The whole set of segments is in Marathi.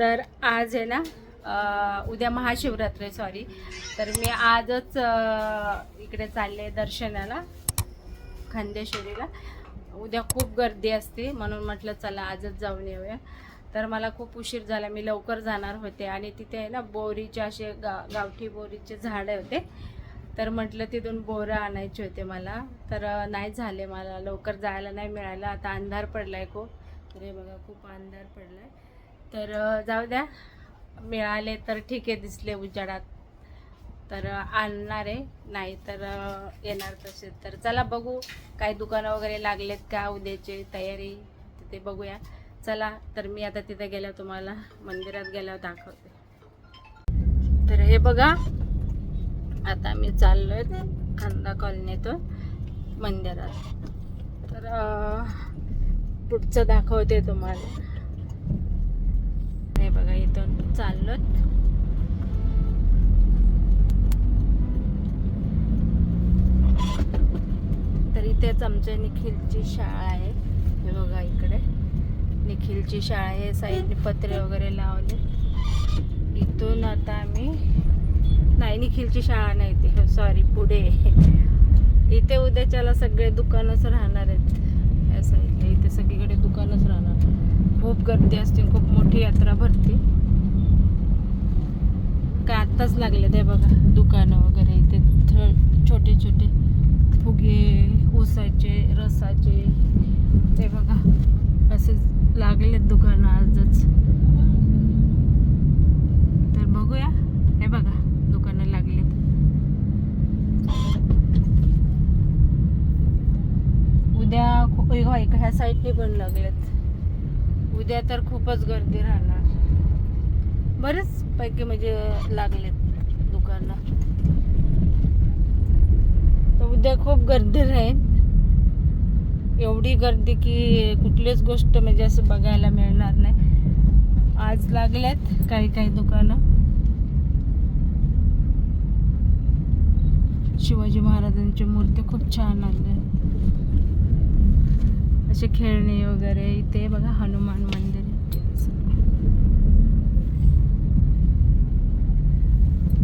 तर आज आहे ना उद्या महाशिवरात्री सॉरी तर मी आजच इकडे चालले दर्शनाला खांदेश्वरीला. उद्या खूप गर्दी असते म्हणून म्हटलं चला आजच जाऊन येऊया. तर मला खूप उशीर झाला मी लवकर जाणार होते आणि तिथे आहे ना बोरीचे असे गा गावठी बोरीचे झाडं होते. तर म्हटलं तिथून बोरं आणायचे होते मला. तर नाही झाले मला लवकर जायला नाही मिळालं. आता अंधार पडला आहे खूप. तर हे बघा खूप अंधार पडला आहे तर जाऊ द्या. मिळाले तर ठीक आहे दिसले उजाडात. तर आणणार आहे. नाही तर येणार तसे. तर चला बघू. काही दुकानं वगैरे लागलेत का? उद्याचे तयारी. तिथे बघूया. चला तर मी आता तिथे गेल्यावर तुम्हाला मंदिरात गेल्यावर दाखवते. तर हे बघा. आता मी चाललो आहे खांदा कॉलनीतून मंदिरात. तर पुढचं दाखवते तुम्हाला. हे बघा इथून चाललोत. तर इथेच आमच्या निखिलची शाळा आहे. हे बघा इकडे. निखिलची शाळा आहे साईडने पत्रे वगैरे लावले. इथून आता आम्ही नाही निखिलची शाळा नाही ते सॉरी हो, पुढे. इथे उद्याच्याला सगळे दुकानच राहणार आहेत. या साईडला इथे सगळीकडे दुकानच राहणार. खूप गर्दी असते खूप मोठी यात्रा भरते. काय आत्ताच लागले ते बघा दुकानं वगैरे ते थ- छोटे छोटे फुगे ऊसाचे रसाचे ते बघा. असे लागलेत दुकानं आजच. तर बघूया हे बघा दुकानं लागलेत. उद्या ह्या साईडने पण लागलेत. उद्या तर खूपच गर्दी राहणार. बरेच पैकी म्हणजे लागलेत दुकानं. तर उद्या खूप गर्दी राहील. एवढी गर्दी की कुठलीच गोष्ट म्हणजे असं बघायला मिळणार नाही. आज लागल्यात काही काही दुकानं. शिवाजी महाराजांची मूर्ती खूप छान आले. असे खेळणे वगैरे इथे बघा हनुमान मंदिर.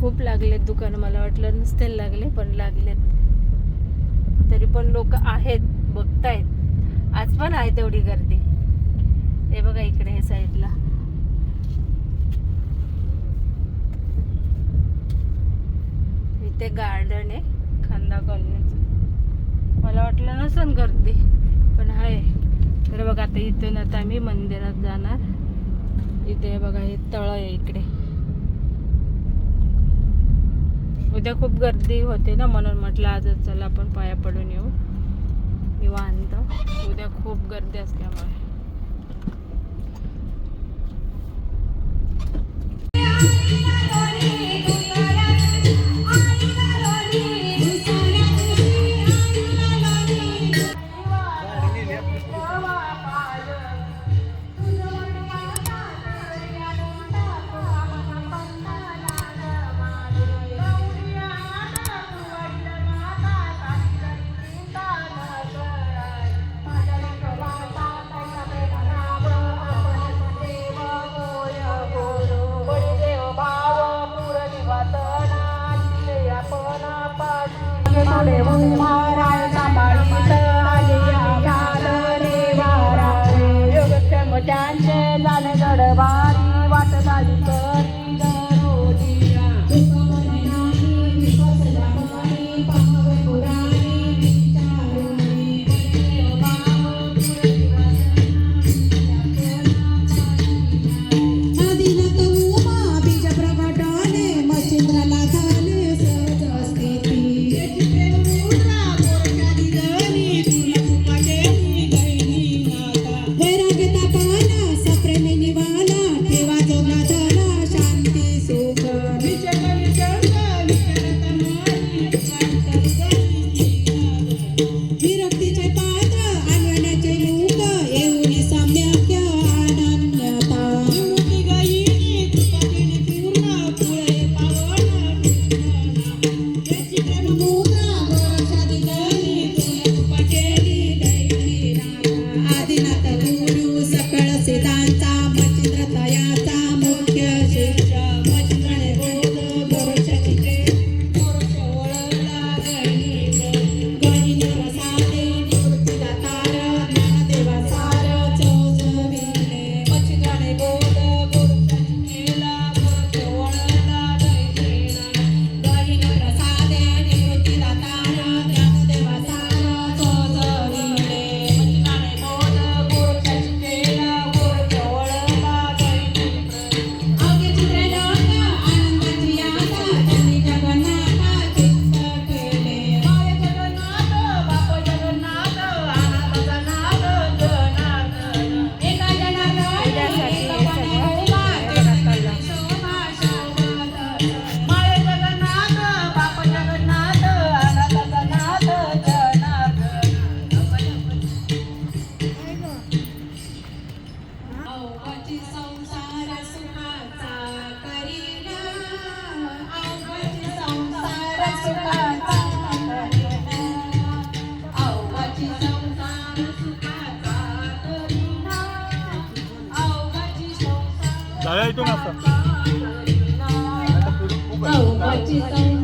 खूप लागलेत दुकानं मला वाटलं नसतील लागले पण लागलेत. तरी पण लोक आहेत बघतायत. आज पण आहे तेवढी गर्दी. हे बघा इकडे हे साईडला. इथे गार्डन आहे खांदा कॉलनीचं. मला वाटलं नसन गर्दी. पण आहे. तर बघा आता इथून आता आम्ही मंदिरात जाणार. इथे बघा हे तळ आहे इकडे. उद्या खूप गर्दी होते ना म्हणून म्हटलं आजच चला आपण पाया पडून येऊ. निवांत. उद्या खूप गर्दी असल्यामुळे. 他脸红 संसार जाऊया इथून असं करीना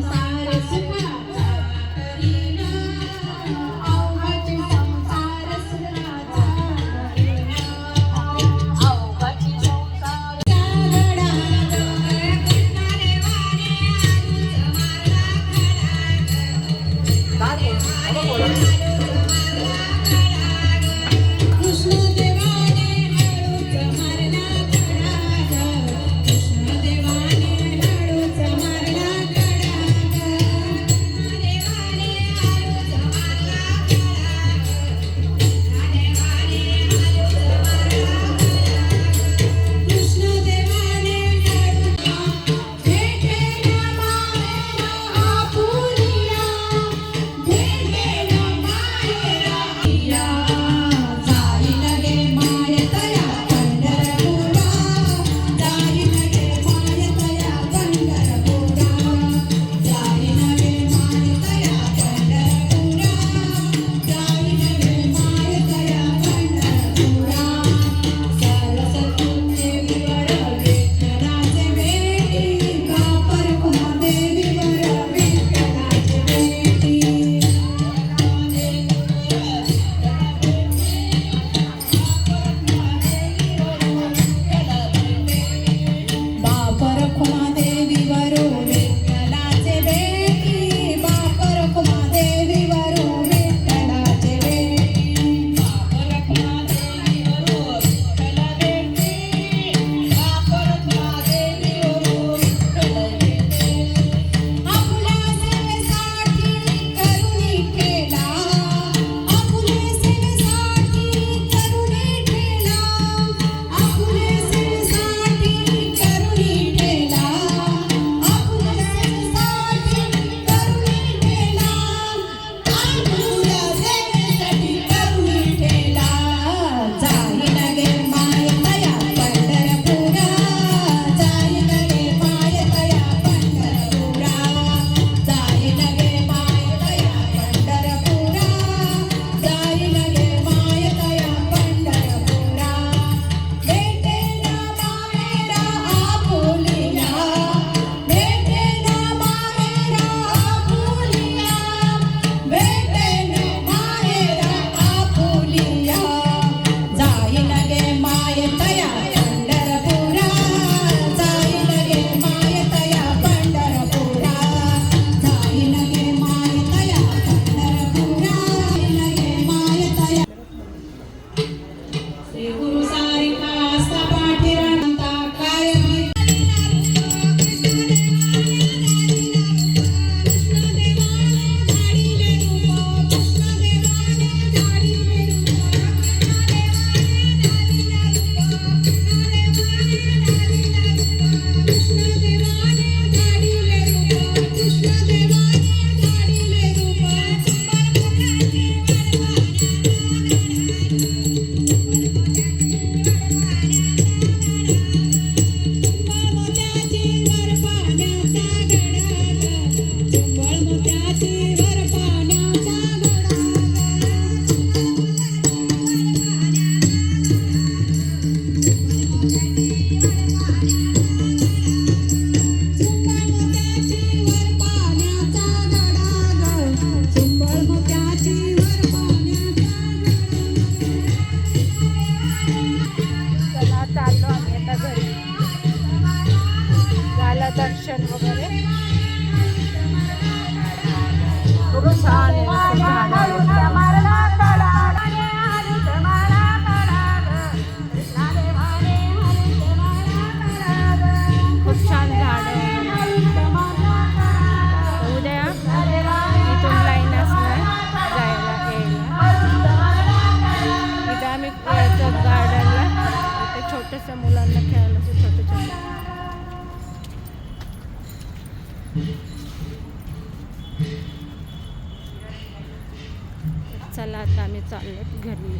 चला आता आम्ही चाललो घरी